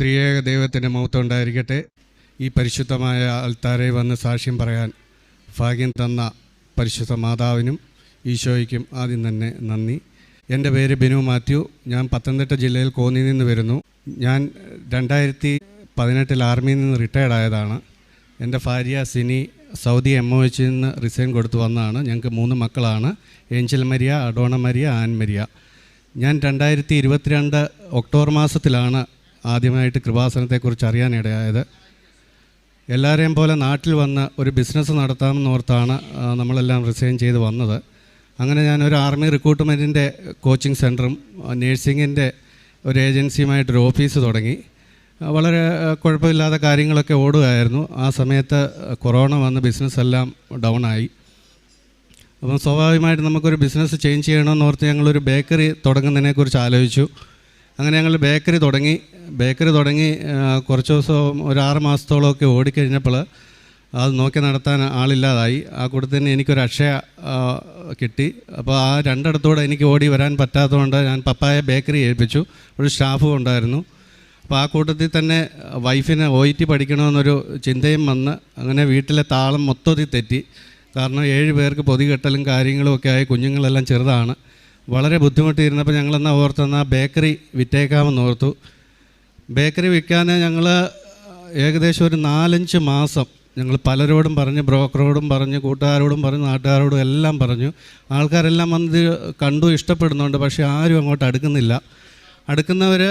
ത്രിയേക ദൈവത്തിന്റെ മൗത്വം ഉണ്ടായിരിക്കട്ടെ. ഈ പരിശുദ്ധമായ അൽത്താരെ വന്ന് സാക്ഷ്യം പറയാൻ ഭാഗ്യം തന്ന പരിശുദ്ധ മാതാവിനും ഈശോയ്ക്കും ആദ്യം തന്നെ നന്ദി. എന്റെ പേര് ബിനു മാത്യു. ഞാൻ പത്തനംതിട്ട ജില്ലയിൽ കോന്നി നിന്ന് വരുന്നു. ഞാൻ രണ്ടായിരത്തി പതിനെട്ടിൽ ആർമിയിൽ നിന്ന് റിട്ടയർഡ് ആയതാണ്. എന്റെ ഭാര്യ സിനി സൗദി എം ഒ എച്ചിൽ നിന്ന് റിസൈൻ കൊടുത്തു വന്നതാണ്. ഞങ്ങൾക്ക് മൂന്ന് മക്കളാണ്. ഏഞ്ചൽ മരിയ അഡോണ മരിയ ആൻ മരിയ. ഞാൻ രണ്ടായിരത്തി ഇരുപത്തിരണ്ട് ഒക്ടോബർ മാസത്തിലാണ് ആദ്യമായിട്ട് കൃപാസനത്തെക്കുറിച്ച് അറിയാനിടയായത്. എല്ലാവരെയും പോലെ നാട്ടിൽ വന്ന് ഒരു ബിസിനസ് നടത്താമെന്നോർത്താണ് നമ്മളെല്ലാം റിസൈൻ ചെയ്ത് വന്നത്. അങ്ങനെ ഞാൻ ഒരു ആർമി റിക്രൂട്ട്മെന്റിന്റെ കോച്ചിങ് സെന്ററും നേഴ്സിങ്ങിന്റെ ഒരു ഏജൻസിയുമായിട്ടൊരു ഓഫീസ് തുടങ്ങി. വളരെ കുഴപ്പമില്ലാത്ത കാര്യങ്ങളൊക്കെ ഓടുകയായിരുന്നു. ആ സമയത്ത് കൊറോണ വന്ന് ബിസിനസ്സെല്ലാം ഡൗൺ ആയി. അപ്പം സ്വാഭാവികമായിട്ട് നമുക്കൊരു ബിസിനസ് ചേഞ്ച് ചെയ്യണമെന്നോർത്ത് ഞങ്ങളൊരു ബേക്കറി തുടങ്ങുന്നതിനെക്കുറിച്ച് ആലോചിച്ചു. അങ്ങനെ ഞങ്ങൾ ബേക്കറി തുടങ്ങി. ബേക്കറി തുടങ്ങി കുറച്ച് ദിവസം ഒരു ആറ് മാസത്തോളമൊക്കെ ഓടിക്കഴിഞ്ഞപ്പോൾ അത് നോക്കി നടത്താൻ ആളില്ലാതായി. ആ കൂട്ടത്തിൽ തന്നെ എനിക്കൊരു അക്ഷയ കിട്ടി. അപ്പോൾ ആ രണ്ടിടത്തൂടെ എനിക്ക് ഓടി വരാൻ പറ്റാത്തതുകൊണ്ട് ഞാൻ പപ്പായ ബേക്കറി ഏൽപ്പിച്ചു. ഒരു സ്റ്റാഫും ഉണ്ടായിരുന്നു. അപ്പോൾ ആ കൂട്ടത്തിൽ തന്നെ വൈഫിനെ ഒ ടി പഠിക്കണമെന്നൊരു ചിന്തയും വന്ന് അങ്ങനെ വീട്ടിലെ താളം മൊത്തത്തിൽ തെറ്റി. കാരണം ഏഴ് പേർക്ക് പൊതികെട്ടലും കാര്യങ്ങളും ഒക്കെ ആയി കുഞ്ഞുങ്ങളെല്ലാം ചെറുതാണ്. വളരെ ബുദ്ധിമുട്ടിയിരുന്നപ്പോൾ ഞങ്ങളെന്നാ ഓർത്തെന്നാ ബേക്കറി വിറ്റേക്കാമെന്ന് ഓർത്തു. ബേക്കറി വിൽക്കാൻ ഞങ്ങൾ ഏകദേശം ഒരു നാലഞ്ച് മാസം ഞങ്ങൾ പലരോടും പറഞ്ഞ് ബ്രോക്കറോടും പറഞ്ഞ് കൂട്ടുകാരോടും പറഞ്ഞ് നാട്ടുകാരോടും എല്ലാം പറഞ്ഞു. ആൾക്കാരെല്ലാം വന്ന് കണ്ടു ഇഷ്ടപ്പെടുന്നുണ്ട് പക്ഷേ ആരും അങ്ങോട്ട് അടുക്കുന്നില്ല. അടുക്കുന്നവർ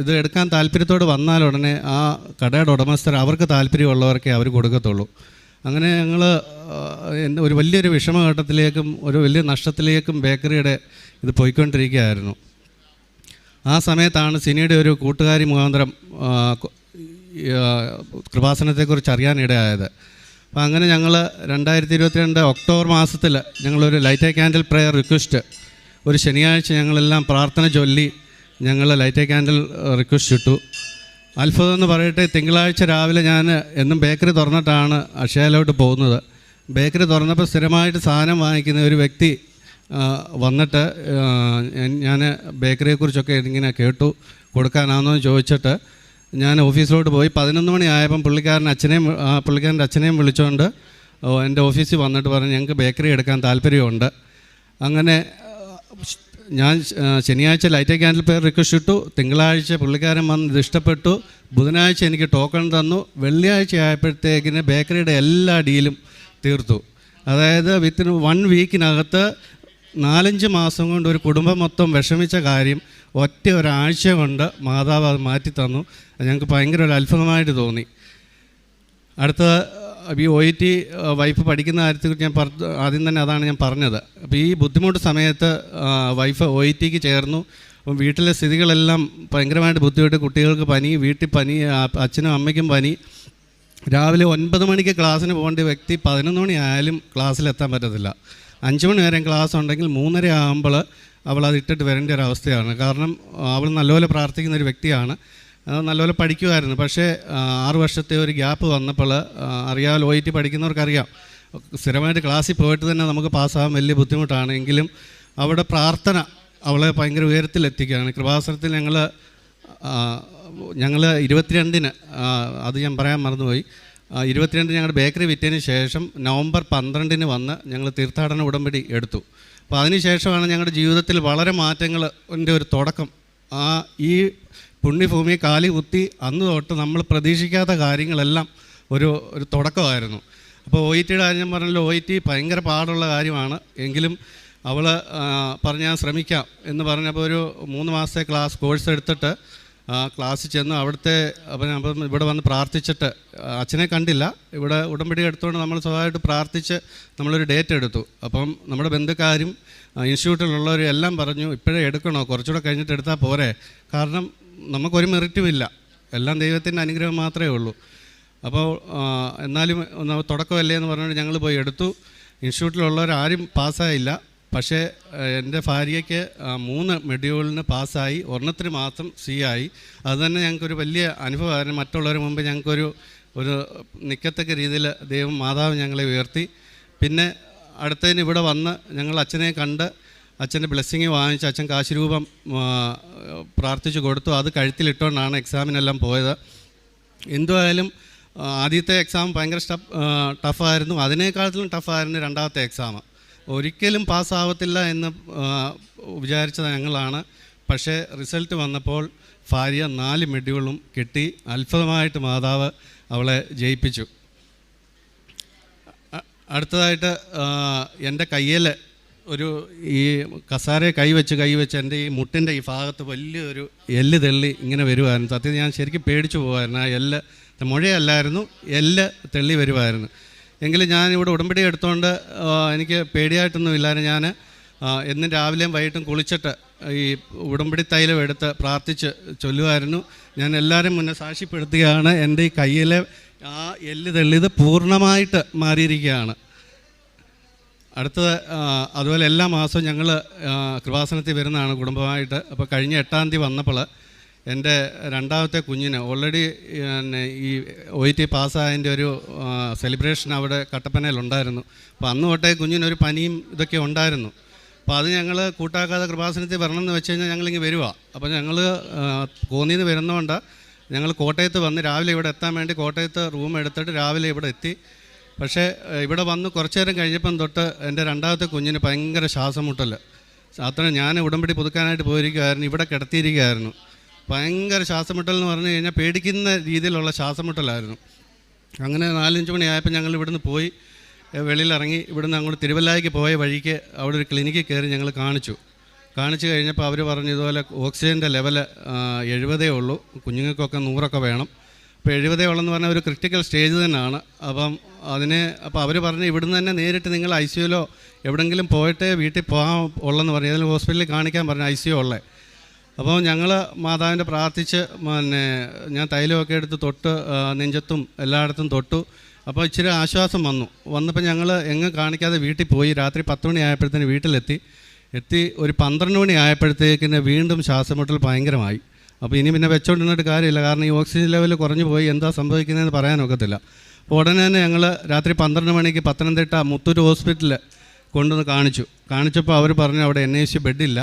ഇത് എടുക്കാൻ താല്പര്യത്തോട് വന്നാൽ ഉടനെ ആ കടയുടെ ഉടമസ്ഥർ അവർക്ക് താല്പര്യമുള്ളവർക്കേ അവർ കൊടുക്കത്തുള്ളൂ. അങ്ങനെ ഞങ്ങൾ ഒരു വലിയൊരു വിഷമഘട്ടത്തിലേക്കും ഒരു വലിയ നഷ്ടത്തിലേക്കും ബേക്കറിയുടെ ഇത് പോയിക്കൊണ്ടിരിക്കുകയായിരുന്നു. ആ സമയത്താണ് സിനിയുടെ ഒരു കൂട്ടുകാരി മുഖാന്തരം കൃപാസനത്തെക്കുറിച്ച് അറിയാനിടയായത് അപ്പോൾ അങ്ങനെ ഞങ്ങൾ രണ്ടായിരത്തി ഇരുപത്തിരണ്ട് ഒക്ടോബർ മാസത്തിൽ ഞങ്ങളൊരു ലൈറ്റ് ക്യാൻഡിൽ പ്രെയർ റിക്വസ്റ്റ് ഒരു ശനിയാഴ്ച ഞങ്ങളെല്ലാം പ്രാർത്ഥന ചൊല്ലി ഞങ്ങൾ ലൈറ്റ് ക്യാൻഡിൽ റിക്വസ്റ്റ് ഇട്ടു. അത്ഭുതം എന്ന് പറയട്ടെ തിങ്കളാഴ്ച രാവിലെ ഞാൻ എന്നും ബേക്കറി തുറന്നിട്ടാണ് അക്ഷയയിലോട്ട് പോകുന്നത്. ബേക്കറി തുറന്നപ്പോൾ സ്ഥിരമായിട്ട് സാധനം വാങ്ങിക്കുന്ന ഒരു വ്യക്തി വന്നിട്ട് ഞാൻ ബേക്കറിയെക്കുറിച്ചൊക്കെ ഇങ്ങനെ കേട്ടു കൊടുക്കാനാണെന്ന് ചോദിച്ചിട്ട് ഞാൻ ഓഫീസിലോട്ട് പോയി. പതിനൊന്ന് മണി ആയപ്പം പുള്ളിക്കാരൻ അച്ഛനെയും പുള്ളിക്കാരന്റെ അച്ഛനെയും വിളിച്ചുകൊണ്ട് എന്റെ ഓഫീസിൽ വന്നിട്ട് പറഞ്ഞു ഞങ്ങൾക്ക് ബേക്കറി എടുക്കാൻ താല്പര്യമുണ്ട്. അങ്ങനെ ഞാൻ ശനിയാഴ്ച ലൈറ്റ് ക്യാൻഡിൽ പേർ റിക്വസ്റ്റ് ഇട്ടു. തിങ്കളാഴ്ച പുള്ളിക്കാരൻ വന്ന് ഇത് ഇഷ്ടപ്പെട്ടു. ബുധനാഴ്ച എനിക്ക് ടോക്കൺ തന്നു. വെള്ളിയാഴ്ച ആയപ്പോഴത്തേക്കിന് ബേക്കറിയുടെ എല്ലാ ഡീലും തീർത്തു. അതായത് വിത്തിൻ വൺ വീക്കിനകത്ത് നാലഞ്ച് മാസം കൊണ്ട് ഒരു കുടുംബം മൊത്തം വിഷമിച്ച കാര്യം ഒറ്റ ഒരാഴ്ച കൊണ്ട് മാതാവ് അത് മാറ്റി തന്നു. ഞങ്ങൾക്ക് ഭയങ്കര ഒരു അത്ഭുതമായിട്ട് തോന്നി. അടുത്ത ഈ ഒ ടി വൈഫ് പഠിക്കുന്ന കാര്യത്തിൽ ഞാൻ ആദ്യം തന്നെ അതാണ് ഞാൻ പറഞ്ഞത്. അപ്പോൾ ഈ ബുദ്ധിമുട്ട് സമയത്ത് വൈഫ് ഒ ടിക്ക് ചേർന്നു. അപ്പം വീട്ടിലെ സ്ഥിതികളെല്ലാം ഭയങ്കരമായിട്ട് ബുദ്ധിമുട്ട് കുട്ടികൾക്ക് പനി വീട്ടിൽ പനി അച്ഛനും അമ്മയ്ക്കും പനി. രാവിലെ ഒൻപത് മണിക്ക് ക്ലാസ്സിന് പോകേണ്ട വ്യക്തി പതിനൊന്ന് മണി ആയാലും ക്ലാസ്സിലെത്താൻ പറ്റത്തില്ല. അഞ്ച് മണി വരെ ക്ലാസ് ഉണ്ടെങ്കിൽ മൂന്നര ആകുമ്പോൾ അവൾ അത് ഇട്ടിട്ട് വരേണ്ട ഒരു അവസ്ഥയാണ്. കാരണം അവൾ നല്ലപോലെ പ്രാർത്ഥിക്കുന്ന ഒരു വ്യക്തിയാണ്. നല്ലപോലെ പഠിക്കുമായിരുന്നു. പക്ഷേ ആറു വർഷത്തെ ഒരു ഗ്യാപ്പ് വന്നപ്പോൾ അറിയാമല്ലോ ഒ ടി പഠിക്കുന്നവർക്കറിയാം. സ്ഥിരമായിട്ട് ക്ലാസ്സിൽ പോയിട്ട് തന്നെ നമുക്ക് പാസ്സാകാൻ വലിയ ബുദ്ധിമുട്ടാണ്. എങ്കിലും അവിടെ പ്രാർത്ഥന അവളെ ഭയങ്കര ഉയരത്തിലെത്തിക്കുകയാണ്. കൃപാസനത്തിൽ ഞങ്ങൾ ഞങ്ങൾ ഇരുപത്തിരണ്ടിന് അത് ഞാൻ പറയാൻ മറന്നുപോയി. ഇരുപത്തിരണ്ടിന് ഞങ്ങളുടെ ബേക്കറി വിറ്റതിന് ശേഷം നവംബർ പന്ത്രണ്ടിന് വന്ന് ഞങ്ങൾ തീർത്ഥാടന ഉടമ്പടി എടുത്തു. അപ്പോൾ അതിനുശേഷമാണ് ഞങ്ങളുടെ ജീവിതത്തിൽ വളരെ മാറ്റങ്ങളുടെ ഒരു തുടക്കം. ആ ഈ പുണ്യഭൂമി കാലി കുത്തി അന്ന് തൊട്ട് നമ്മൾ പ്രതീക്ഷിക്കാത്ത കാര്യങ്ങളെല്ലാം ഒരു ഒരു തുടക്കമായിരുന്നു. അപ്പോൾ ഒ ഇ ടിയുടെ കാര്യം പറഞ്ഞല്ലോ ഒ ഇ ടി ഭയങ്കര പാടുള്ള കാര്യമാണ്. എങ്കിലും അവൾ പറഞ്ഞാൽ ശ്രമിക്കാം എന്ന് പറഞ്ഞപ്പോൾ ഒരു മൂന്ന് മാസത്തെ ക്ലാസ് കോഴ്സ് എടുത്തിട്ട് ക്ലാസ് ക്ലാസ്സിൽ ചെന്ന് അവിടുത്തെ അപ്പം അപ്പം ഇവിടെ വന്ന് പ്രാർത്ഥിച്ചിട്ട് അച്ഛനെ കണ്ടില്ല. ഇവിടെ ഉടമ്പടി എടുത്തുകൊണ്ട് നമ്മൾ സ്വഭാവമായിട്ട് പ്രാർത്ഥിച്ച് നമ്മളൊരു ഡേറ്റ് എടുത്തു. അപ്പം നമ്മുടെ ബന്ധുക്കാരും ഇൻസ്റ്റിറ്റ്യൂട്ടിലുള്ളവരും എല്ലാം പറഞ്ഞു ഇപ്പോഴേ എടുക്കണോ? കുറച്ചുകൂടെ കഴിഞ്ഞിട്ട് എടുത്താൽ പോരെ. കാരണം നമുക്കൊരു മെറിറ്റും ഇല്ല എല്ലാം ദൈവത്തിന്റെ അനുഗ്രഹം മാത്രമേ ഉള്ളൂ. അപ്പോൾ എന്നാലും തുടക്കമല്ലേ എന്ന് പറഞ്ഞുകൊണ്ട് ഞങ്ങൾ പോയി എടുത്തു. ഇൻസ്റ്റിറ്റ്യൂട്ടിലുള്ളവരാരും പാസ്സായില്ല. പക്ഷേ എന്റെ ഭാര്യയ്ക്ക് മൂന്ന് മെഡ്യൂളിന് പാസ്സായി. ഒരെണ്ണത്തിന് മാത്രം സി ആയി. അതുതന്നെ ഞങ്ങൾക്കൊരു വലിയ അനുഭവമായിരുന്നു. മറ്റുള്ളവരുടെ മുമ്പ് ഞങ്ങൾക്കൊരു ഒരു നിൽക്കത്തക്ക രീതിയിൽ ദൈവം മാതാവ് ഞങ്ങളെ ഉയർത്തി. പിന്നെ അടുത്തതിന് ഇവിടെ വന്ന് ഞങ്ങൾ അച്ഛനെ കണ്ട് അച്ഛന്റെ ബ്ലെസ്സിങ് വാങ്ങിച്ച് അച്ഛൻ കാശുരൂപം പ്രാർത്ഥിച്ചു കൊടുത്തു. അത് കഴുത്തിലിട്ടുകൊണ്ടാണ് എക്സാമിനെല്ലാം പോയത്. എന്തുമായാലും ആദ്യത്തെ എക്സാം ഭയങ്കര സ്റ്റഫ് ടഫായിരുന്നു. അതിനേക്കാളും ടഫായിരുന്നു രണ്ടാമത്തെ എക്സാം. ഒരിക്കലും പാസ്സാവത്തില്ല എന്ന് വിചാരിച്ചത് ഞങ്ങളാണ്. പക്ഷേ റിസൾട്ട് വന്നപ്പോൾ ഭാര്യ നാല് മെഡ്യൂളും കിട്ടി. അത്ഭുതമായിട്ട് മാതാവ് അവളെ ജയിപ്പിച്ചു. അടുത്തതായിട്ട് എന്റെ കയ്യിൽ ഒരു ഈ കസാരയെ കൈവച്ച് കൈവച്ച് എന്റെ ഈ മുട്ടിന്റെ ഈ ഭാഗത്ത് വലിയൊരു എല്ല് തെള്ളി ഇങ്ങനെ വരുമായിരുന്നു സത്യം ഞാൻ ശരിക്കും പേടിച്ചു പോകുമായിരുന്നു ആ എല്ല് മുഴയല്ലായിരുന്നു എല്ല് തെള്ളി വരുമായിരുന്നു എങ്കിലും ഞാൻ ഇവിടെ ഉടമ്പടി എടുത്തുകൊണ്ട് എനിക്ക് പേടിയായിട്ടൊന്നും ഇല്ലായിരുന്നു. ഞാൻ എന്നും രാവിലെയും വൈകിട്ടും കുളിച്ചിട്ട് ഈ ഉടമ്പടി തൈലം എടുത്ത് പ്രാർത്ഥിച്ച് ചൊല്ലുമായിരുന്നു ഞാൻ എല്ലാവരും മുന്നേ സാക്ഷ്യപ്പെടുത്തുകയാണ്. എന്റെ ഈ കയ്യിലെ ആ എല്ല് തെള്ളിയത് പൂർണമായിട്ട് മാറിയിരിക്കുകയാണ്. അടുത്തത് അതുപോലെ എല്ലാ മാസവും ഞങ്ങൾ കൃപാസനത്തിൽ വരുന്നതാണ് കുടുംബമായിട്ട്. അപ്പോൾ കഴിഞ്ഞ എട്ടാം തീയതി വന്നപ്പോൾ എന്റെ രണ്ടാമത്തെ കുഞ്ഞിന് ഓൾറെഡി പിന്നെ ഈ ഒ ടി പാസ്സായതിന്റെ ഒരു സെലിബ്രേഷൻ അവിടെ കട്ടപ്പനയിലുണ്ടായിരുന്നു. അപ്പോൾ അന്ന് തൊട്ടേ കുഞ്ഞിനൊരു പനിയും ഇതൊക്കെ ഉണ്ടായിരുന്നു. അപ്പോൾ അത് ഞങ്ങൾ കൂട്ടാക്കാതെ കൃപാസനത്തിൽ വരണം എന്ന് വെച്ച് കഴിഞ്ഞാൽ ഞങ്ങളിങ്ങ് വരിക അപ്പോൾ ഞങ്ങൾ കോന്നിയിൽ നിന്ന് വരുന്നതുകൊണ്ട് ഞങ്ങൾ കോട്ടയത്ത് വന്ന് രാവിലെ ഇവിടെ എത്താൻ വേണ്ടി കോട്ടയത്ത് റൂം എടുത്തിട്ട് രാവിലെ ഇവിടെ എത്തി. പക്ഷേ ഇവിടെ വന്ന് കുറച്ചു നേരം കഴിഞ്ഞപ്പം തൊട്ട് എന്റെ രണ്ടാമത്തെ കുഞ്ഞിന് ഭയങ്കര ശ്വാസം മുട്ടൽ അത്ര ഞാൻ ഉടമ്പടി പുതുക്കാനായിട്ട് പോയിരിക്കുമായിരുന്നു ഇവിടെ കിടത്തിയിരിക്കുകയായിരുന്നു ഭയങ്കര ശ്വാസം മുട്ടൽ എന്ന് പറഞ്ഞു കഴിഞ്ഞാൽ പേടിക്കുന്ന രീതിയിലുള്ള ശ്വാസം മുട്ടലായിരുന്നു അങ്ങനെ നാലഞ്ച് മണിയായപ്പോൾ ഞങ്ങൾ ഇവിടുന്ന് പോയി വെളിയിലിറങ്ങി ഇവിടുന്ന് അങ്ങോട്ട് തിരുവല്ലായ്ക്ക് പോയ വഴിക്ക് അവിടെ ഒരു ക്ലിനിക്കിൽ കയറി ഞങ്ങൾ കാണിച്ചു. കാണിച്ചു കഴിഞ്ഞപ്പോൾ അവർ പറഞ്ഞു ഇതുപോലെ ഓക്സിജന്റെ ലെവൽ എഴുപതേ ഉള്ളൂ കുഞ്ഞുങ്ങൾക്കൊക്കെ നൂറൊക്കെ വേണം. അപ്പോൾ എഴുപതേ ഉള്ളെന്ന് പറഞ്ഞാൽ ഒരു ക്രിട്ടിക്കൽ സ്റ്റേജ് തന്നെയാണ്. അപ്പം അതിന് അപ്പോൾ അവർ പറഞ്ഞ് ഇവിടുന്ന് തന്നെ നേരിട്ട് നിങ്ങൾ ഐ സിയുലോ എവിടെങ്കിലും പോയിട്ട് വീട്ടിൽ പോകാൻ ഉള്ളെന്ന് പറഞ്ഞു അതിൽ ഹോസ്പിറ്റലിൽ കാണിക്കാൻ പറഞ്ഞു ഐ സി യു ഉള്ളത് അപ്പോൾ ഞങ്ങൾ മാതാവിന്റെ പ്രാർത്ഥിച്ച് പിന്നെ ഞാൻ തൈലമൊക്കെ എടുത്ത് തൊട്ട് നെഞ്ചത്തും എല്ലായിടത്തും തൊട്ടു. അപ്പോൾ ഇച്ചിരി ആശ്വാസം വന്നു. വന്നപ്പോൾ ഞങ്ങൾ എങ്ങും കാണിക്കാതെ വീട്ടിൽ പോയി. രാത്രി പത്ത് മണി ആയപ്പോഴത്തേന് വീട്ടിലെത്തി. എത്തി ഒരു പന്ത്രണ്ട് മണി ആയപ്പോഴത്തേക്കിന് വീണ്ടും ശ്വാസമുട്ടൽ ഭയങ്കരമായി. അപ്പോൾ ഇനി പിന്നെ വെച്ചോണ്ടിരുന്നിട്ട് കാര്യമില്ല. കാരണം ഈ ഓക്സിജൻ ലെവൽ കുറഞ്ഞു പോയി. എന്താ സംഭവിക്കുന്നതെന്ന് പറയാനൊക്കത്തില്ല. അപ്പോൾ ഉടനെ തന്നെ ഞങ്ങൾ രാത്രി പന്ത്രണ്ട് മണിക്ക് പത്തനംതിട്ട മുത്തൂർ ഹോസ്പിറ്റലിൽ കൊണ്ടുവന്ന് കാണിച്ചു. കാണിച്ചപ്പോൾ അവർ പറഞ്ഞു അവിടെ എൻ ഐ സി ബെഡില്ല.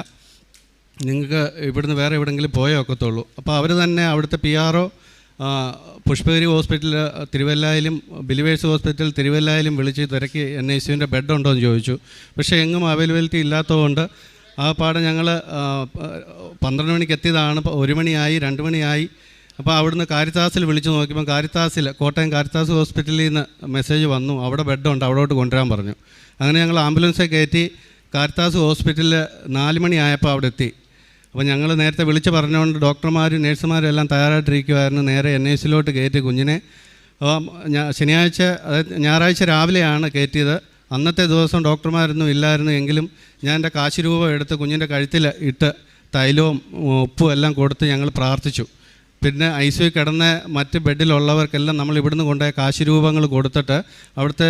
നിങ്ങൾക്ക് ഇവിടുന്ന് വേറെ എവിടെയെങ്കിലും പോയേ ഒക്കത്തുള്ളൂ. അപ്പോൾ അവർ തന്നെ അവിടുത്തെ P R O Pushpagiri hospital തിരുവല്ലായിലും Believers hospital തിരുവല്ലായിലും വിളിച്ച് തിരക്കി എൻ ഐ സിയുന്റെ ബെഡ് ഉണ്ടോ എന്ന് ചോദിച്ചു. പക്ഷേ എങ്ങും അവൈലബിലിറ്റി ഇല്ലാത്തതുകൊണ്ട് ആ പാടെ ഞങ്ങൾ പന്ത്രണ്ട് മണിക്ക് എത്തിയതാണ്. ഒരു മണിയായി രണ്ട് മണിയായി. അപ്പോൾ അവിടുന്ന് കാരിത്താസിൽ വിളിച്ചു നോക്കിയപ്പോൾ കാരിത്താസിൽ കോട്ടയം കാരിത്താസ് ഹോസ്പിറ്റലിൽ നിന്ന് മെസ്സേജ് വന്നു. അവിടെ ബെഡുണ്ട് അവിടോട്ട് കൊണ്ടുവരാൻ പറഞ്ഞു. അങ്ങനെ ഞങ്ങൾ ആംബുലൻസെ കയറ്റി കാരിത്താസ് ഹോസ്പിറ്റലിൽ നാല് മണിയായപ്പോൾ അവിടെ എത്തി അപ്പോൾ ഞങ്ങൾ നേരത്തെ വിളിച്ച് പറഞ്ഞുകൊണ്ട് ഡോക്ടർമാരും നേഴ്സുമാരും എല്ലാം തയ്യാറായിട്ടിരിക്കുമായിരുന്നു നേരെ എൻ ഐ സിയിലോട്ട് കയറ്റി കുഞ്ഞിനെ. ശനിയാഴ്ച ഞായറാഴ്ച രാവിലെയാണ് കയറ്റിയത്. അന്നത്തെ ദിവസം ഡോക്ടർമാരൊന്നും ഇല്ലായിരുന്നു എങ്കിലും ഞാൻ എന്റെ കാശ് രൂപ എടുത്ത് കുഞ്ഞിന്റെ കഴുത്തിൽ ഇട്ട് തൈലവും ഉപ്പും എല്ലാം കൊടുത്ത് ഞങ്ങൾ പ്രാർത്ഥിച്ചു. പിന്നെ ഐ സി കിടന്ന മറ്റ് ബെഡിലുള്ളവർക്കെല്ലാം നമ്മൾ ഇവിടുന്ന് കൊണ്ടുപോയ കാശ് രൂപങ്ങൾ കൊടുത്തിട്ട് അവിടുത്തെ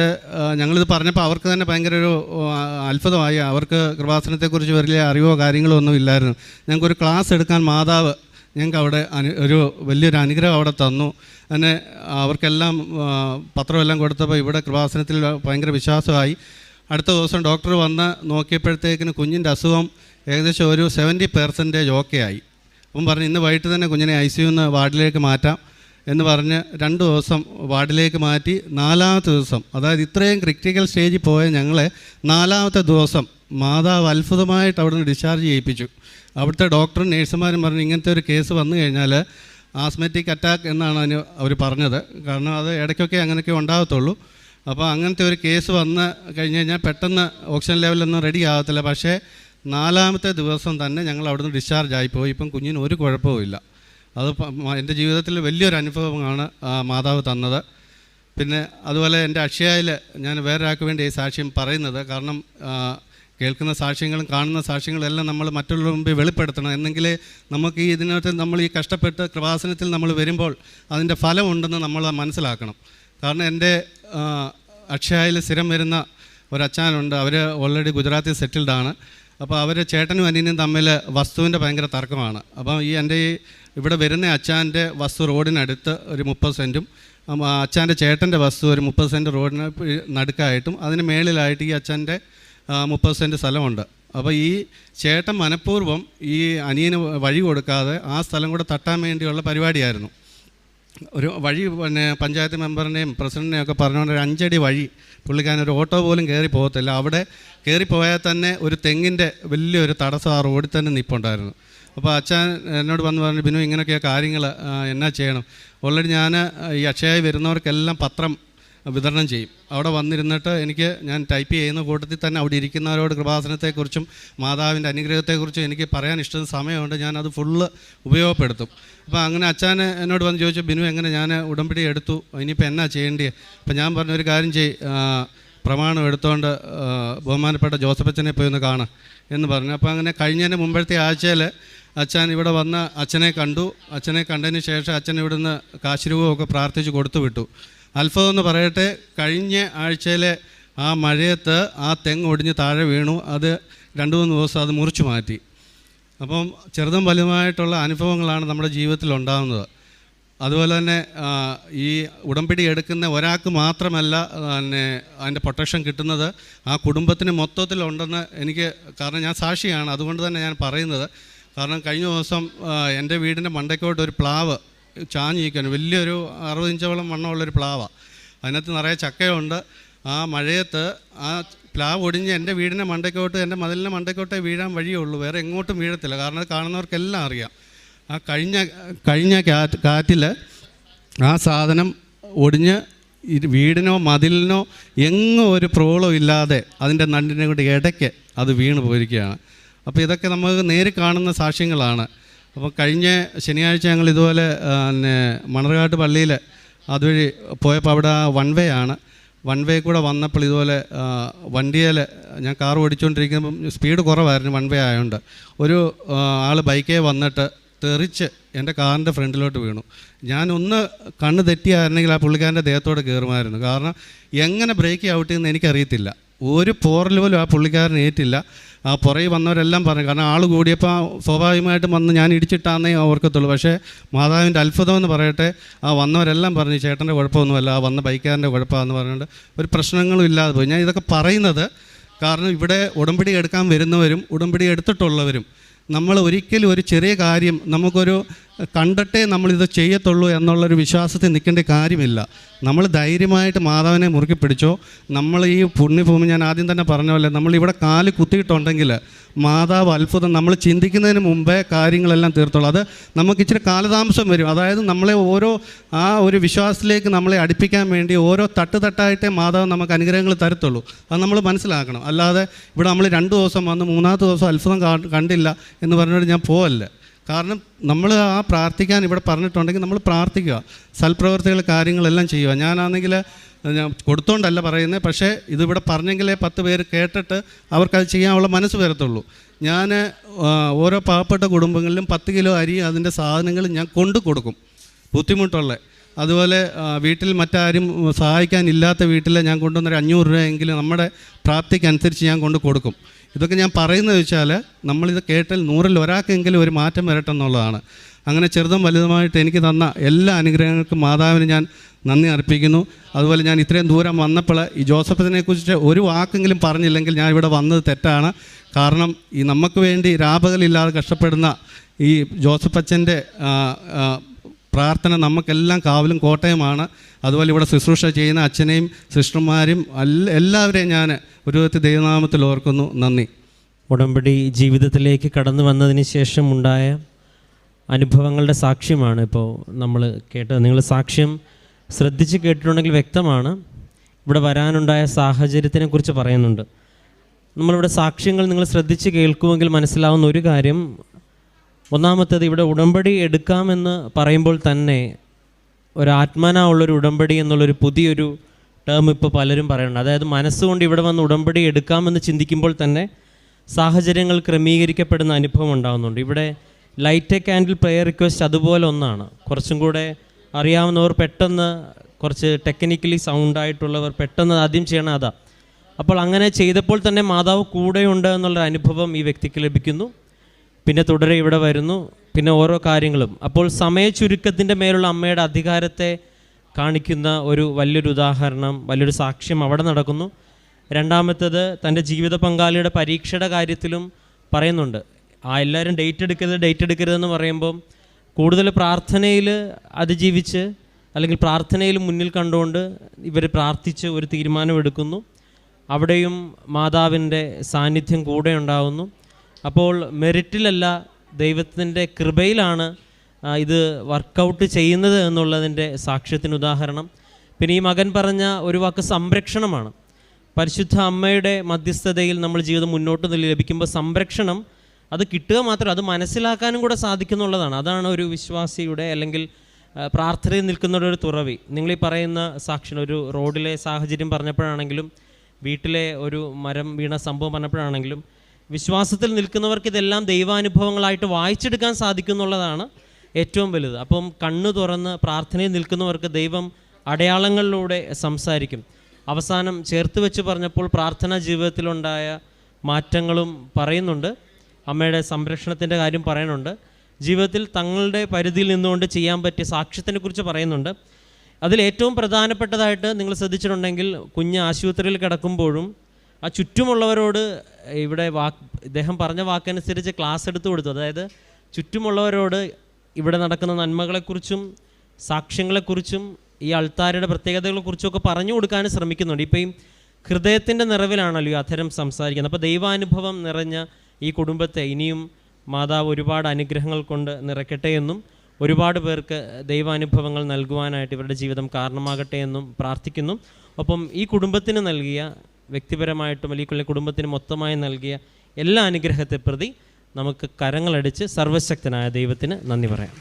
ഞങ്ങളിത് പറഞ്ഞപ്പോൾ അവർക്ക് തന്നെ ഭയങ്കര ഒരു അത്ഭുതമായി. അവർക്ക് കൃപാസനത്തെക്കുറിച്ച് വലിയ അറിവോ കാര്യങ്ങളോ ഒന്നും ഇല്ലായിരുന്നു. ഞങ്ങൾക്കൊരു ക്ലാസ് എടുക്കാൻ മാതാവ് ഞങ്ങൾക്ക് അവിടെ ഒരു വലിയൊരു അനുഗ്രഹം അവിടെ തന്നു. അങ്ങനെ അവർക്കെല്ലാം പത്രമെല്ലാം കൊടുത്തപ്പോൾ ഇവിടെ കൃപാസനത്തിൽ ഭയങ്കര വിശ്വാസമായി. അടുത്ത ദിവസം ഡോക്ടർ വന്ന് നോക്കിയപ്പോഴത്തേക്കിന് കുഞ്ഞിന്റെ അസുഖം ഏകദേശം ഒരു സെവന്റി പെർസെന്റേജ് ഓക്കെ ആയി. അപ്പം പറഞ്ഞ് ഇന്ന് വൈകിട്ട് തന്നെ കുഞ്ഞിനെ ഐ സിയുന്ന് വാർഡിലേക്ക് മാറ്റാം എന്ന് പറഞ്ഞ് രണ്ട് ദിവസം വാർഡിലേക്ക് മാറ്റി നാലാമത്തെ ദിവസം അതായത് ഇത്രയും ക്രിറ്റിക്കൽ സ്റ്റേജിൽ പോയ ഞങ്ങളെ നാലാമത്തെ ദിവസം മാതാവ് അത്ഭുതമായിട്ട് അവിടെ നിന്ന് ഡിസ്ചാർജ് ചെയ്യിപ്പിച്ചു. അവിടുത്തെ ഡോക്ടറും നേഴ്സുമാരും പറഞ്ഞു ഇങ്ങനത്തെ ഒരു കേസ് വന്നു കഴിഞ്ഞാൽ ആസ്മെറ്റിക് അറ്റാക്ക് എന്നാണ് അതിന് അവർ പറഞ്ഞത്. കാരണം അത് ഇടയ്ക്കൊക്കെ അങ്ങനെയൊക്കെ ഉണ്ടാകത്തുള്ളൂ. അപ്പോൾ അങ്ങനത്തെ ഒരു കേസ് വന്ന് കഴിഞ്ഞ് കഴിഞ്ഞാൽ പെട്ടെന്ന് ഓക്സിജൻ ലെവലൊന്നും റെഡി ആകത്തില്ല. പക്ഷേ നാലാമത്തെ ദിവസം തന്നെ ഞങ്ങൾ അവിടുന്ന് ഡിസ്ചാർജ് ആയിപ്പോയി. ഇപ്പം കുഞ്ഞിന് ഒരു കുഴപ്പവുമില്ല അത് എന്റെ ജീവിതത്തിൽ വലിയൊരു അനുഭവമാണ് മാതാവ് തന്നത്. പിന്നെ അതുപോലെ എന്റെ അക്ഷയയിൽ ഞാൻ വേറൊരാൾക്ക് വേണ്ടി ഈ സാക്ഷ്യം പറയുന്നത്. കാരണം കേൾക്കുന്ന സാക്ഷ്യങ്ങളും കാണുന്ന സാക്ഷ്യങ്ങളും എല്ലാം നമ്മൾ മറ്റുള്ളവർ മുമ്പിൽ വെളിപ്പെടുത്തണം. എന്നെങ്കിലേ നമുക്ക് ഈ ഇതിനകത്ത് നമ്മൾ ഈ കഷ്ടപ്പെട്ട് കൃപാസനത്തിൽ നമ്മൾ വരുമ്പോൾ അതിന്റെ ഫലമുണ്ടെന്ന് നമ്മൾ മനസ്സിലാക്കണം. കാരണം എന്റെ അക്ഷയയിൽ സ്ഥിരം വരുന്ന ഒരച്ഛാനുണ്ട്. അവർ ഓൾറെഡി ഗുജറാത്തിൽ സെറ്റിൽഡ് ആണ്. അപ്പോൾ അവർ ചേട്ടനും അനിയനും തമ്മിൽ വസ്തുവിന്റെ ഭയങ്കര തർക്കമാണ്. അപ്പം ഈ എന്റെ ഈ ഇവിടെ വരുന്ന അച്ചാന്റെ വസ്തു റോഡിനടുത്ത് ഒരു മുപ്പത് സെന്റും അച്ഛന്റെ ചേട്ടന്റെ വസ്തു ഒരു മുപ്പത് സെന്റ് റോഡിന് നടുക്കായിട്ടും അതിന് മേളിലായിട്ട് ഈ അച്ഛന്റെ മുപ്പത് സെന്റ് സ്ഥലമുണ്ട്. അപ്പോൾ ഈ ചേട്ടൻ മനഃപൂർവം ഈ അനിയന് വഴി കൊടുക്കാതെ ആ സ്ഥലം കൂടെ തട്ടാൻ വേണ്ടിയുള്ള പരിപാടിയായിരുന്നു. ഒരു വഴി പിന്നെ പഞ്ചായത്ത് മെമ്പറിനെയും പ്രസിഡന്റിനെയും ഒക്കെ പറഞ്ഞുകൊണ്ട് ഒരു അഞ്ചടി വഴി പുള്ളിക്കാരൻ ഒരു ഓട്ടോ പോലും കയറി പോകത്തില്ല. അവിടെ കയറിപ്പോയാൽ പോയാൽ തന്നെ ഒരു തെങ്ങിന്റെ വലിയൊരു തടസ്സം ആ റോഡിൽ തന്നെ നിൽപ്പുണ്ടായിരുന്നു അപ്പോൾ അച്ഛൻ എന്നോട് വന്ന് പറഞ്ഞു ബിനു ഇങ്ങനെയൊക്കെ കാര്യങ്ങൾ എന്നാ ചെയ്യണം? ഓൾറെഡി ഞാൻ ഈ അക്ഷയായി വരുന്നവർക്കെല്ലാം പത്രം വിതരണം ചെയ്യും. അവിടെ വന്നിരുന്നിട്ട് എനിക്ക് ഞാൻ ടൈപ്പ് ചെയ്യുന്ന കൂട്ടത്തിൽ തന്നെ അവിടെ ഇരിക്കുന്നവരോട് കൃപാസനത്തെക്കുറിച്ചും മാതാവിന്റെ അനുഗ്രഹത്തെക്കുറിച്ചും എനിക്ക് പറയാൻ ഇഷ്ടം സമയമുണ്ട്. ഞാൻ അത് ഫുള്ള് ഉപയോഗപ്പെടുത്തും. അപ്പോൾ അങ്ങനെ അച്ഛൻ എന്നോട് വന്ന് ചോദിച്ചു ബിനു എങ്ങനെ ഞാൻ ഉടമ്പടി എടുത്തു? ഇനിയിപ്പോൾ എന്നാ ചെയ്യേണ്ടത് അപ്പോൾ ഞാൻ പറഞ്ഞ ഒരു കാര്യം ചെയ് പ്രമാണം എടുത്തുകൊണ്ട് ബഹുമാനപ്പെട്ട ജോസഫച്ചനെ പോയി ഒന്ന് കാണാം. എന്ന് പറഞ്ഞു. അപ്പോൾ അങ്ങനെ കഴിഞ്ഞതിന് മുമ്പത്തെ ആഴ്ചയിൽ അച്ഛൻ ഇവിടെ വന്ന് അച്ഛനെ കണ്ടു. അച്ഛനെ കണ്ടതിന് ശേഷം അച്ഛൻ ഇവിടുന്ന് കാശിരൂപമൊക്കെ പ്രാർത്ഥിച്ച് കൊടുത്തു വിട്ടു അത്ഭുതം എന്ന് പറയട്ടെ കഴിഞ്ഞ ആഴ്ചയിലെ ആ മഴയത്ത് ആ തെങ്ങ് ഒടിഞ്ഞ് താഴെ വീണു അത് രണ്ട് മൂന്ന് ദിവസം അത് മുറിച്ചു മാറ്റി. അപ്പം ചെറുതും വലുതുമായിട്ടുള്ള അനുഭവങ്ങളാണ് നമ്മുടെ ജീവിതത്തിൽ ഉണ്ടാകുന്നത്. അതുപോലെ തന്നെ ഈ ഉടമ്പിടി എടുക്കുന്ന ഒരാൾക്ക് മാത്രമല്ല പിന്നെ അതിന്റെ പ്രൊട്ടക്ഷൻ കിട്ടുന്നത് ആ കുടുംബത്തിന് മൊത്തത്തിലുണ്ടെന്ന് എനിക്ക് കാരണം ഞാൻ സാക്ഷിയാണ്. അതുകൊണ്ട് തന്നെ ഞാൻ പറയുന്നത്. കാരണം കഴിഞ്ഞ ദിവസം എന്റെ വീടിന്റെ മണ്ടയ്ക്കോട്ട് ഒരു പ്ലാവ് ചാഞ്ഞിരിക്കുകയാണ് വലിയൊരു അറുപത് ഇഞ്ചോളം വണ്ണമുള്ളൊരു പ്ലാവാണ് അതിനകത്ത് നിറയെ ചക്കയുണ്ട്. ആ മഴയത്ത് ആ പ്ലാവ് ഒടിഞ്ഞ് എന്റെ വീടിന്റെ മണ്ടയ്ക്കോട്ട് എന്റെ മതിലിന്റെ മണ്ടയ്ക്കോട്ടേ വീഴാൻ വഴിയേ ഉള്ളൂ വേറെ എങ്ങോട്ടും വീഴത്തില്ല. കാരണം അത് കാണുന്നവർക്കെല്ലാം അറിയാം. ആ കഴിഞ്ഞ കഴിഞ്ഞ കാറ്റ് കാറ്റിൽ ആ സാധനം ഒടിഞ്ഞ് വീടിനോ മതിലിനോ എങ്ങും ഒരു പ്രോളം ഇല്ലാതെ അതിന്റെ നണ്ടിനെ കൊണ്ട് ഇടയ്ക്ക് അത് വീണ് പോയിരിക്കുകയാണ്. അപ്പോൾ ഇതൊക്കെ നമുക്ക് നേരിൽ കാണുന്ന സാക്ഷ്യങ്ങളാണ്. അപ്പോൾ കഴിഞ്ഞ ശനിയാഴ്ച ഞങ്ങൾ ഇതുപോലെ പിന്നെ മണർകാട്ട് പള്ളിയിൽ അതുവഴി പോയപ്പോൾ അവിടെ വൺ വേ ആണ്. വൺ വേ കൂടെ വന്നപ്പോൾ ഇതുപോലെ വണ്ടിയിൽ ഞാൻ കാർ ഓടിച്ചുകൊണ്ടിരിക്കുമ്പം സ്പീഡ് കുറവായിരുന്നു വൺ വേ ആയതുകൊണ്ട് ഒരു ആൾ ബൈക്കേ വന്നിട്ട് തെറിച്ച് എന്റെ കാറിന്റെ ഫ്രണ്ടിലോട്ട് വീണു. ഞാനൊന്ന് കണ്ണ് തെറ്റിയായിരുന്നെങ്കിൽ ആ പുള്ളിക്കാരന്റെ ദേഹത്തോട് കയറുമായിരുന്നു കാരണം എങ്ങനെ ബ്രേക്ക് ഔട്ട് ചെയ്യുന്ന എനിക്കറിയത്തില്ല. ഒരു പോറൽ പോലും ആ പുള്ളിക്കാരൻ ഏറ്റില്ല. ആ പുറകെ വന്നവരെല്ലാം പറഞ്ഞു. കാരണം ആൾ കൂടിയപ്പോൾ സ്വാഭാവികമായിട്ടും വന്ന് ഞാൻ ഇടിച്ചിട്ടാന്നേ ഓർക്കത്തുള്ളൂ പക്ഷേ മാതാവിന്റെ അത്ഭുതം എന്ന് പറയട്ടെ ആ വന്നവരെല്ലാം പറഞ്ഞു ചേട്ടന്റെ കുഴപ്പമൊന്നുമല്ല ആ വന്ന ബൈക്കാരന്റെ കുഴപ്പമാണെന്ന് പറഞ്ഞുകൊണ്ട് ഒരു പ്രശ്നങ്ങളും ഇല്ലാതെ പോയി. ഞാൻ ഇതൊക്കെ പറയുന്നത് കാരണം ഇവിടെ ഉടമ്പടി എടുക്കാൻ വരുന്നവരും ഉടമ്പടി എടുത്തിട്ടുള്ളവരും നമ്മൾ ഒരിക്കലും ഒരു ചെറിയ കാര്യം നമുക്കൊരു കണ്ടിട്ടേ നമ്മളിത് ചെയ്യത്തുള്ളൂ എന്നുള്ളൊരു വിശ്വാസത്തിൽ നിൽക്കേണ്ട കാര്യമില്ല. നമ്മൾ ധൈര്യമായിട്ട് മാതാവിനെ മുറുക്കി പിടിച്ചോ നമ്മൾ ഈ പുണ്യഭൂമി ഞാൻ ആദ്യം തന്നെ പറഞ്ഞ പോലെ നമ്മളിവിടെ കാൽ കുത്തിയിട്ടുണ്ടെങ്കിൽ മാതാവ് അത്ഭുതം നമ്മൾ ചിന്തിക്കുന്നതിന് മുമ്പേ കാര്യങ്ങളെല്ലാം തീർത്തോളൂ. അത് നമുക്ക് ഇച്ചിരി കാലതാമസം വരും. അതായത് നമ്മളെ ഓരോ ആ ഒരു വിശ്വാസത്തിലേക്ക് നമ്മളെ അടുപ്പിക്കാൻ വേണ്ടി ഓരോ തട്ട് തട്ടായിട്ടേ മാതാവ് നമുക്ക് അനുഗ്രഹങ്ങൾ തരത്തുള്ളൂ. അത് നമ്മൾ മനസ്സിലാക്കണം. അല്ലാതെ ഇവിടെ നമ്മൾ രണ്ട് ദിവസം വന്ന് മൂന്നാമത്തെ ദിവസം അത്ഭുതം കണ്ടില്ല എന്ന് പറഞ്ഞുകൊണ്ട് ഞാൻ പോവല്ല. കാരണം നമ്മൾ ആ പ്രാർത്ഥിക്കാൻ ഇവിടെ പറഞ്ഞിട്ടുണ്ടെങ്കിൽ നമ്മൾ പ്രാർത്ഥിക്കുക. സൽപ്രവർത്തികൾ കാര്യങ്ങളെല്ലാം ചെയ്യുക. ഞാനാണെങ്കിൽ ഞാൻ കൊടുത്തോണ്ടല്ല പറയുന്നത് പക്ഷേ ഇതിവിടെ പറഞ്ഞെങ്കിലേ പത്ത് പേര് കേട്ടിട്ട് അവർക്കത് ചെയ്യാനുള്ള മനസ്സ് വരത്തുള്ളൂ. ഞാൻ ഓരോ പാവപ്പെട്ട കുടുംബങ്ങളിലും പത്ത് കിലോ അരി അതിന്റെ സാധനങ്ങൾ ഞാൻ കൊണ്ടു കൊടുക്കും. ബുദ്ധിമുട്ടുള്ള. അതുപോലെ വീട്ടിൽ മറ്റാരും സഹായിക്കാനില്ലാത്ത വീട്ടിൽ ഞാൻ കൊണ്ടുവന്നൊരു അഞ്ഞൂറ് രൂപയെങ്കിലും നമ്മുടെ പ്രാപ്തിക്കനുസരിച്ച് ഞാൻ കൊണ്ട് കൊടുക്കും. ഇതൊക്കെ ഞാൻ പറയുന്നത് വെച്ചാൽ നമ്മളിത് കേട്ടാൽ നൂറിൽ ഒരാൾക്കെങ്കിലും ഒരു മാറ്റം വരട്ടെ എന്നുള്ളതാണ് അങ്ങനെ ചെറുതും വലുതുമായിട്ട് എനിക്ക് തന്ന എല്ലാ അനുഗ്രഹങ്ങൾക്കും മാതാവിന് ഞാൻ നന്ദി അർപ്പിക്കുന്നു. അതുപോലെ ഞാൻ ഇത്രയും ദൂരം വന്നപ്പോൾ ഈ ജോസഫിനെ കുറിച്ച് ഒരു വാക്കെങ്കിലും പറഞ്ഞില്ലെങ്കിൽ ഞാൻ ഇവിടെ വന്നത് തെറ്റാണ്. കാരണം ഈ നമുക്ക് വേണ്ടി രാപകലില്ലാതെ കഷ്ടപ്പെടുന്ന ഈ ജോസഫ് അച്ഛന്റെ പ്രാർത്ഥന നമുക്കെല്ലാം കാവലും കോട്ടയമാണ്. അതുപോലെ ഇവിടെ ശുശ്രൂഷ ചെയ്യുന്ന അച്ഛനെയും സിസ്റ്റർമാരും എല്ലാവരെയും ഞാൻ ഒരു വിധത്തിൽ ദൈവനാമത്തിൽ ഓർക്കുന്നു. നന്ദി. ഉടമ്പടി ജീവിതത്തിലേക്ക് കടന്നു വന്നതിന് ശേഷം ഉണ്ടായ അനുഭവങ്ങളുടെ സാക്ഷ്യമാണ് ഇപ്പോൾ നമ്മൾ കേട്ടത്. നിങ്ങൾ സാക്ഷ്യം ശ്രദ്ധിച്ച് കേട്ടിട്ടുണ്ടെങ്കിൽ വ്യക്തമാണ്. ഇവിടെ വരാനുണ്ടായ സാഹചര്യത്തിനെ കുറിച്ച് പറയുന്നുണ്ട്. നമ്മളിവിടെ സാക്ഷ്യങ്ങൾ നിങ്ങൾ ശ്രദ്ധിച്ച് കേൾക്കുമെങ്കിൽ മനസ്സിലാവുന്ന ഒരു കാര്യം ഒന്നാമത്തേത് ഇവിടെ ഉടമ്പടി എടുക്കാമെന്ന് പറയുമ്പോൾ തന്നെ ഒരു ആത്മാന ഉള്ളൊരു ഉടമ്പടി എന്നുള്ളൊരു പുതിയൊരു ടേം ഇപ്പോൾ പലരും പറയുന്നുണ്ട്. അതായത് മനസ്സുകൊണ്ട് ഇവിടെ വന്ന് ഉടമ്പടി എടുക്കാമെന്ന് ചിന്തിക്കുമ്പോൾ തന്നെ സാഹചര്യങ്ങൾ ക്രമീകരിക്കപ്പെടുന്ന അനുഭവം ഉണ്ടാകുന്നുണ്ട് ഇവിടെ light a candle prayer request അതുപോലെ ഒന്നാണ്. കുറച്ചും കൂടെ അറിയാവുന്നവർ പെട്ടെന്ന് കുറച്ച് ടെക്നിക്കലി സൗണ്ട് ആയിട്ടുള്ളവർ പെട്ടെന്ന് ആദ്യം ചെയ്യണം അതാ. അപ്പോൾ അങ്ങനെ ചെയ്തപ്പോൾ തന്നെ മാതാവ് കൂടെയുണ്ട് എന്നുള്ള അനുഭവം ഈ വ്യക്തിക്ക് ലഭിക്കുന്നു. പിന്നെ തുടരെ ഇവിടെ വരുന്നു. പിന്നെ ഓരോ കാര്യങ്ങളും. അപ്പോൾ സമയ ചുരുക്കത്തിന്റെ മേലുള്ള അമ്മയുടെ അധികാരത്തെ കാണിക്കുന്ന ഒരു വലിയൊരു ഉദാഹരണം വലിയൊരു സാക്ഷ്യം അവിടെ നടക്കുന്നു. രണ്ടാമത്തേത് തന്റെ ജീവിത പങ്കാളിയുടെ പരീക്ഷയുടെ കാര്യത്തിലും പറയുന്നുണ്ട്. ആ എല്ലാവരും ഡേറ്റ് എടുക്കരുത് ഡേറ്റ് എടുക്കരുതെന്ന് പറയുമ്പം കൂടുതൽ പ്രാർത്ഥനയിൽ അതിജീവിച്ച് അല്ലെങ്കിൽ പ്രാർത്ഥനയിൽ മുന്നിൽ കണ്ടുകൊണ്ട് ഇവർ പ്രാർത്ഥിച്ച് ഒരു തീരുമാനമെടുക്കുന്നു. അവിടെയും മാതാവിന്റെ സാന്നിധ്യം കൂടെ ഉണ്ടാവുന്നു. അപ്പോൾ മെറിറ്റിലല്ല ദൈവത്തിന്റെ കൃപയിലാണ് ഇത് വർക്കൗട്ട് ചെയ്യുന്നത് എന്നുള്ളതിന്റെ സാക്ഷ്യത്തിന് ഉദാഹരണം. പിന്നെ ഈ മകൻ പറഞ്ഞ ഒരു വാക്ക് സംരക്ഷണമാണ്. പരിശുദ്ധ അമ്മയുടെ മധ്യസ്ഥതയിൽ നമ്മൾ ജീവിതം മുന്നോട്ട് ലഭിക്കുമ്പോൾ സംരക്ഷണം അത് കിട്ടുക മാത്രം അത് മനസ്സിലാക്കാനും കൂടെ സാധിക്കുന്നുള്ളതാണ്. അതാണ് ഒരു വിശ്വാസിയുടെ അല്ലെങ്കിൽ പ്രാർത്ഥനയിൽ നിൽക്കുന്നവരുടെ ഒരു തുറവി. നിങ്ങളീ പറയുന്ന സാക്ഷ്യം ഒരു റോഡിലെ സാഹചര്യം പറഞ്ഞപ്പോഴാണെങ്കിലും വീട്ടിലെ ഒരു മരം വീണ സംഭവം പറഞ്ഞപ്പോഴാണെങ്കിലും വിശ്വാസത്തിൽ നിൽക്കുന്നവർക്ക് ഇതെല്ലാം ദൈവാനുഭവങ്ങളായിട്ട് വായിച്ചെടുക്കാൻ സാധിക്കുന്നുള്ളതാണ് ഏറ്റവും വലുത്. അപ്പം കണ്ണു തുറന്ന് പ്രാർത്ഥനയിൽ നിൽക്കുന്നവർക്ക് ദൈവം അടയാളങ്ങളിലൂടെ സംസാരിക്കും. അവസാനം ചേർത്ത് വെച്ച് പറഞ്ഞപ്പോൾ പ്രാർത്ഥനാ ജീവിതത്തിലുണ്ടായ മാറ്റങ്ങളും പറയുന്നുണ്ട്. അമ്മയുടെ സംരക്ഷണത്തിന്റെ കാര്യം പറയുന്നുണ്ട് ജീവിതത്തിൽ തങ്ങളുടെ പരിധിയിൽ നിന്നുകൊണ്ട് ചെയ്യാൻ പറ്റിയ സാക്ഷ്യത്തിനെ കുറിച്ച് പറയുന്നുണ്ട്. അതിൽ ഏറ്റവും പ്രധാനപ്പെട്ടതായിട്ട് നിങ്ങൾ ശ്രദ്ധിച്ചിട്ടുണ്ടെങ്കിൽ കുഞ്ഞ് ആശുപത്രിയിൽ കിടക്കുമ്പോഴും ആ ചുറ്റുമുള്ളവരോട് ഇവിടെ വാക്ക് ഇദ്ദേഹം പറഞ്ഞ വാക്കനുസരിച്ച് ക്ലാസ് എടുത്തു കൊടുത്തു. അതായത് ചുറ്റുമുള്ളവരോട് ഇവിടെ നടക്കുന്ന നന്മകളെക്കുറിച്ചും സാക്ഷ്യങ്ങളെക്കുറിച്ചും ഈ അൾത്താരയുടെ പ്രത്യേകതകളെക്കുറിച്ചും ഒക്കെ പറഞ്ഞു കൊടുക്കാൻ ശ്രമിക്കുന്നുണ്ട്. ഇപ്പം ഈ ഹൃദയത്തിന്റെ നിറവിലാണല്ലോ അധരം സംസാരിക്കുന്നത്. അപ്പോൾ ദൈവാനുഭവം നിറഞ്ഞ ഈ കുടുംബത്തെ ഇനിയും മാതാവ് ഒരുപാട് അനുഗ്രഹങ്ങൾ കൊണ്ട് നിറയ്ക്കട്ടെ എന്നും ഒരുപാട് പേർക്ക് ദൈവാനുഭവങ്ങൾ നൽകുവാനായിട്ട് ഇവരുടെ ജീവിതം കാരണമാകട്ടെ എന്നും പ്രാർത്ഥിക്കുന്നു. ഒപ്പം ഈ കുടുംബത്തിന് നൽകിയ വ്യക്തിപരമായിട്ടും അല്ലെങ്കിൽ കുടുംബത്തിന് മൊത്തമായി നൽകിയ എല്ലാ അനുഗ്രഹത്തെ പ്രതി നമുക്ക് കരങ്ങളടിച്ച് സർവശക്തനായ ദൈവത്തിന് നന്ദി പറയാം.